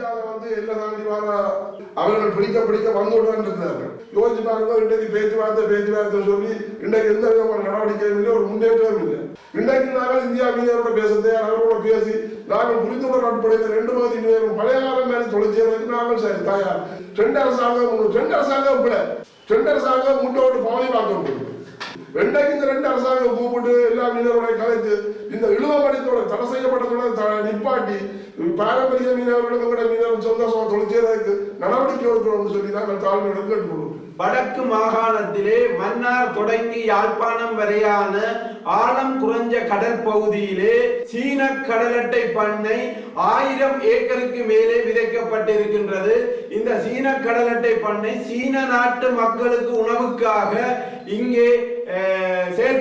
இந்தியாவில் வந்து எல்லா தாண்டி வர அவர்கள் பிடிக்க பிடிக்க வந்து கொண்டு யோசிச்சு பாருங்க இன்றைக்கு பேச்சுவார்த்தை பேச்சுவார்த்தை சொல்லி இன்றைக்கு எந்த விதமான நடவடிக்கையும் இல்லை ஒரு முன்னேற்றம் இல்லை. இன்றைக்கு நாங்கள் இந்தியா மீனவரோட பேச தயார் அவரோட பேசி நாங்கள் புரிந்துணர்வு அடிப்படையில் ரெண்டு மாதிரி மீனவரும் பழைய காலம் மேலே தொழிற்சேர்ந்ததுக்கு நாங்கள் சரி தயார். ரெண்டு அரசாங்கம் ரெண்டு அரசாங்கம் பிள்ளை ரெண்டு அரசாங்கம் முன்னோட்டு பவனி பார்க்க முடியும் ரெண்டைக்கு இந்த ரெண்டு அரசாங்கம் கூப்பிட்டு எல்லா மீனவர்களை கலைத்து இந்த இழுவமடித்தோட தடை செய்யப்பட்டதோட நிப்பாட்டி பாரம்பரிய மீனவர்களும் எங்களுடைய மீனவர் சொந்த சொந்த தொழிற்சேர்தலுக்கு நடவடிக்கை எடுக்கணும்னு சொல்லி நாங்கள் தாழ்மையுடன் கேட்டுக்கொள்வோம் வடக்கு மாகாணத்திலே மன்னார் தொடங்கி யாழ்ப்பாணம் வரையான ஆழம் குறைஞ்ச கடற்பகுதியிலே சீன கடலட்டை பண்ணை ஆயிரம் ஏக்கருக்கு மேலே விதைக்கப்பட்டிருக்கின்றது. இந்த சீன கடலட்டை பண்ணை சீன நாட்டு மக்களுக்கு உணவுக்காக இங்கே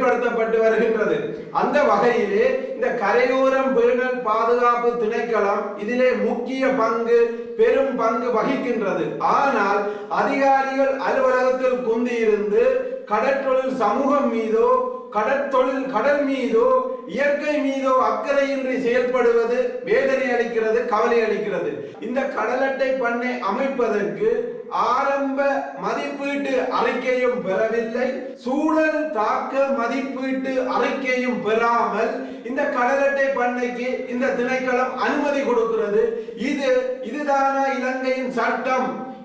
செயல்படுத்தப்பட்டு வருகின்றது. அந்த வகையிலே இந்த கரையோரம் பேணல் பாதுகாப்பு திணைக்களம் இதிலே முக்கிய பங்கு பெரும் பங்கு வகிக்கின்றது. ஆனால் அதிகாரிகள் அலுவலகத்தில் குந்தியிருந்து கடற்றொழில் சமூகம் மீதோ கடற்தொழில் கடல் மீதோ இயற்கை மீதோ அக்கறையின்றி செயல்படுவது வேதனை அளிக்கிறது கவலை அளிக்கிறது. இந்த கடலட்டை பண்ணை அமைப்பதற்கு ஆரம்ப மதிப்பீட்டு அறிக்கையும் பெறவில்லை. சூழல் தாக்க மதிப்பீட்டு அறிக்கையும் பெறாமல் இந்த கடலட்டை பண்ணைக்கு இந்த திணைக்களம் அனுமதி கொடுக்கிறது. இது இதுதானா இலங்கையின் சட்டம்?